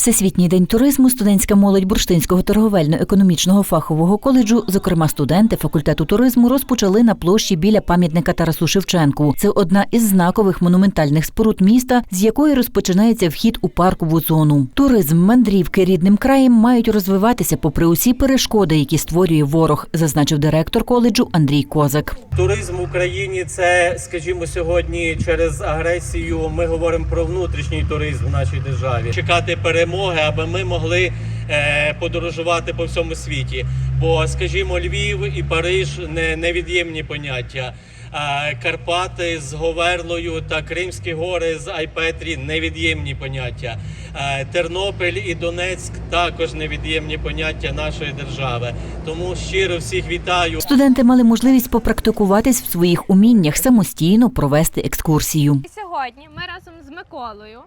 Всесвітній день туризму студентська молодь Бурштинського торговельно-економічного фахового коледжу, зокрема студенти факультету туризму, розпочали на площі біля пам'ятника Тарасу Шевченку. Це одна із знакових монументальних споруд міста, з якої розпочинається вхід у паркову зону. Туризм, мандрівки рідним краєм мають розвиватися попри усі перешкоди, які створює ворог, зазначив директор коледжу Андрій Козак. Туризм в Україні це, скажімо, сьогодні через агресію. Ми говоримо про внутрішній туризм в нашій державі. Чекати перемоги, аби ми могли е, подорожувати по всьому світі. Бо, скажімо, Львів і Париж не невід'ємні поняття. Е, Карпати з Говерлою та Кримські гори з Айпетрі невід'ємні поняття. Е, Тернопіль і Донецьк також невід'ємні поняття нашої держави. Тому щиро всіх вітаю. Студенти мали можливість попрактикуватись в своїх уміннях самостійно провести екскурсію. І сьогодні ми разом з Миколою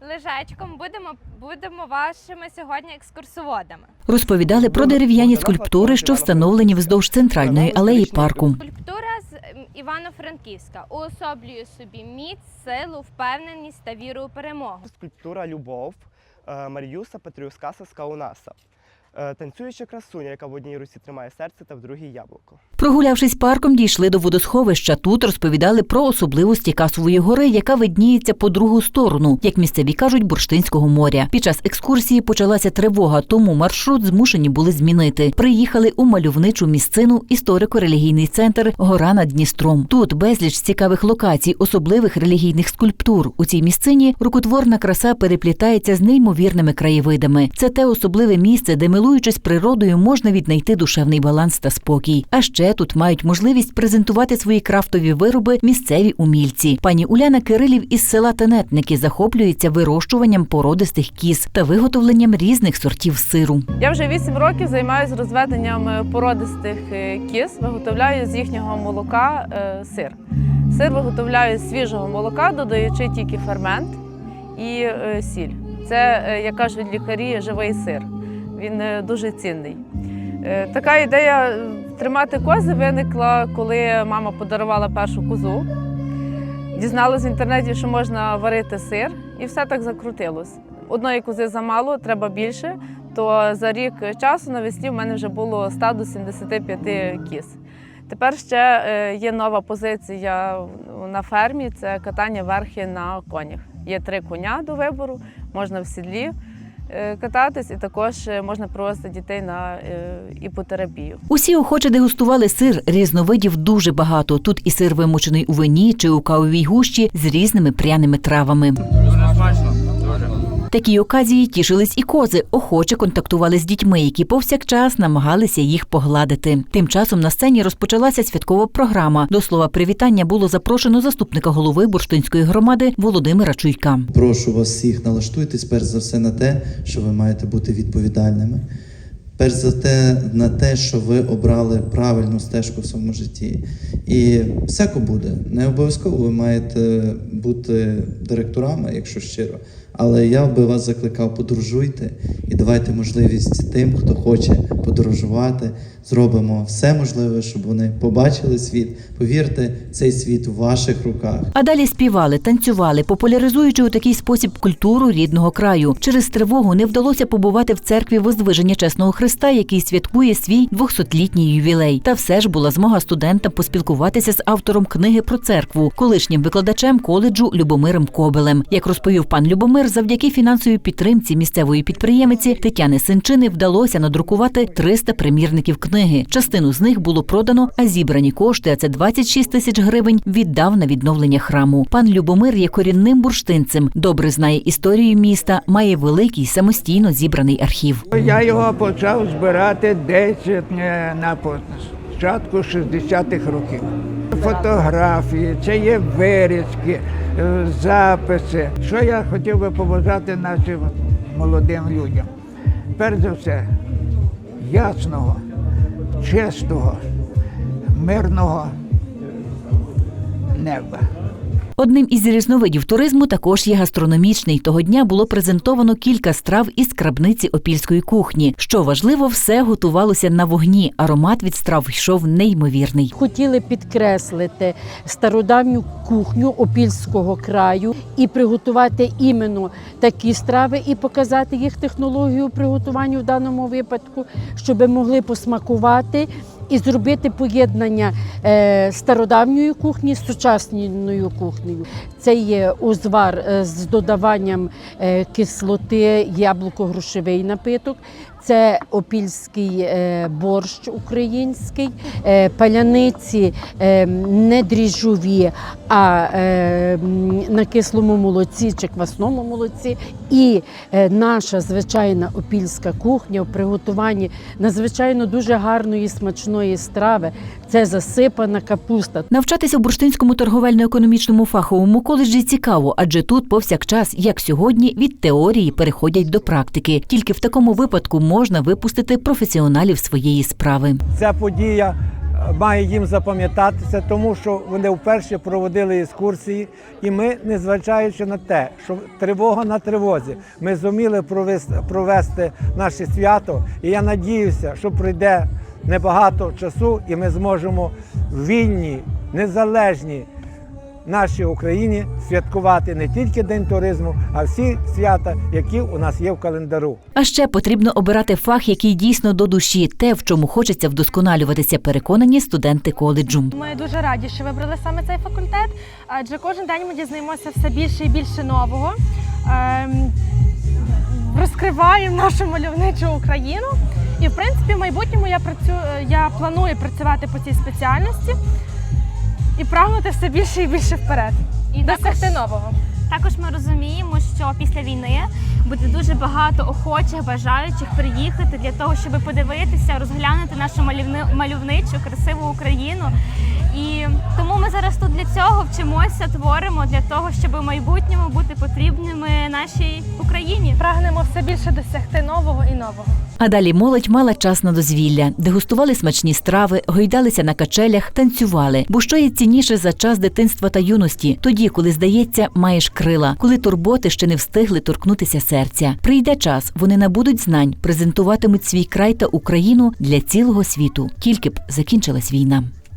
Лежечком будемо, будемо вашими сьогодні екскурсоводами. Розповідали про дерев'яні скульптури, що встановлені вздовж центральної алеї парку. Скульптура з Івано-Франківська уособлює собі міць, силу, впевненість та віру у перемогу. скульптура Любов е, Маріюса Петріускаса Скаунаса. Е, Танцююча красуня, яка в одній руці тримає серце та в другій яблуко. Прогулявшись парком, дійшли до водосховища. Тут розповідали про особливості Касової гори, яка видніється по другу сторону, як місцеві кажуть, Бурштинського моря. Під час екскурсії почалася тривога, тому маршрут змушені були змінити. Приїхали у мальовничу місцину історико-релігійний центр Гора над Дністром. Тут безліч цікавих локацій, особливих релігійних скульптур. У цій місцині рукотворна краса переплітається з неймовірними краєвидами. Це те особливе місце, де милуючись природою, можна віднайти душевний баланс та спокій. А ще тут мають можливість презентувати свої крафтові вироби місцеві умільці. Пані Уляна Кирилів із села Тенетники захоплюється вирощуванням породистих кіз та виготовленням різних сортів сиру. Я вже 8 років займаюся розведенням породистих е, кіз, виготовляю з їхнього молока е, сир. Сир виготовляю з свіжого молока, додаючи тільки фермент і е, сіль. Це, як кажуть лікарі, живий сир. Він е, дуже цінний. Е, Така ідея е, тримати кози виникла, коли мама подарувала першу козу. Дізналась в інтернеті, що можна варити сир, і все так закрутилось. Одної кози замало, треба більше. То за рік часу навесні в мене вже було 100 до 75 кіз. Тепер ще є нова позиція на фермі це катання верхи на конях. Є три коня до вибору, можна в сідлі кататись, і також е, можна провести дітей на е, іпотерапію. Усі охоче дегустували сир. Різновидів дуже багато. Тут і сир вимочений у вині чи у кавовій гущі з різними пряними травами. Такі оказії тішились і кози, охоче контактували з дітьми, які повсякчас намагалися їх погладити. Тим часом на сцені розпочалася святкова програма. До слова привітання було запрошено заступника голови бурштинської громади Володимира Чуйка. Прошу вас всіх налаштуйтесь перш за все на те, що ви маєте бути відповідальними. Перш за те, на те, що ви обрали правильну стежку в своєму житті. І всяко буде. Не обов'язково ви маєте бути директорами, якщо щиро. Але я би вас закликав, подорожуйте і давайте можливість тим, хто хоче подорожувати. Зробимо все можливе, щоб вони побачили світ. Повірте, цей світ у ваших руках. А далі співали, танцювали, популяризуючи у такий спосіб культуру рідного краю. Через тривогу не вдалося побувати в церкві Воздвиження Чесного Христа, який святкує свій 200-літній ювілей. Та все ж була змога студентам поспілкуватися з автором книги про церкву, колишнім викладачем коледжу Любомиром Кобелем. Як розповів пан Любомир, завдяки фінансовій підтримці місцевої підприємиці Тетяни Синчини вдалося надрукувати 300 примірників книги. Частину з них було продано, а зібрані кошти, а це 26 тисяч гривень, віддав на відновлення храму. Пан Любомир є корінним бурштинцем, добре знає історію міста, має великий самостійно зібраний архів. Я його почав збирати десь на початку 60-х років. Фотографії, це є вирізки, е, записи. Що я хотів би побажати нашим молодим людям? Перш за все, ясного, чистого, мирного неба. Одним із різновидів туризму також є гастрономічний. Того дня було презентовано кілька страв із крабниці опільської кухні. Що важливо, все готувалося на вогні. Аромат від страв йшов неймовірний. Хотіли підкреслити стародавню кухню опільського краю і приготувати іменно такі страви і показати їх технологію приготування в даному випадку, щоб могли посмакувати. І зробити поєднання е, стародавньої кухні з сучасною кухнею. Це є узвар е, з додаванням е, кислоти, яблуко-грушевий напиток. Це опільський е, борщ український, е, паляниці е, не дріжджові, а на кислому молоці чи квасному молоці. І наша звичайна опільська кухня в приготуванні надзвичайно дуже гарної смачної страви. Це засипана капуста. Навчатися в Бурштинському торговельно-економічному фаховому коледжі цікаво, адже тут повсякчас, як сьогодні, від теорії переходять до практики. Тільки в такому випадку можна випустити професіоналів своєї справи. Ця подія е, має їм запам'ятатися, тому що вони вперше проводили екскурсії, і ми, незважаючи на те, що тривога на тривозі, ми зуміли провести, провести наше свято. І я надіюся, що пройде небагато часу, і ми зможемо в вільній, незалежній нашій Україні святкувати не тільки День туризму, а всі свята, які у нас є в календару. А ще потрібно обирати фах, який дійсно до душі, те, в чому хочеться вдосконалюватися, переконані студенти коледжу. Ми дуже раді, що вибрали саме цей факультет, адже кожен день ми дізнаємося все більше і більше нового. Ем, розкриваємо нашу мальовничу Україну. І в принципі, в майбутньому я працюю, я планую працювати по цій спеціальності і прагнути все більше і більше вперед. І досягти нового. Також ми розуміємо, що після війни буде дуже багато охочих, бажаючих приїхати для того, щоб подивитися, розглянути нашу малівни- мальовничу, красиву Україну. І тому ми зараз тут для цього вчимося, творимо для того, щоб у майбутньому бути потрібними нашій Україні. Прагнемо все більше досягти нового і нового. А далі молодь мала час на дозвілля, дегустували смачні страви, гойдалися на качелях, танцювали. Бо що є цінніше за час дитинства та юності, тоді, коли здається, маєш крила, коли турботи ще не встигли торкнутися серця. Прийде час, вони набудуть знань, презентуватимуть свій край та Україну для цілого світу, тільки б закінчилась війна.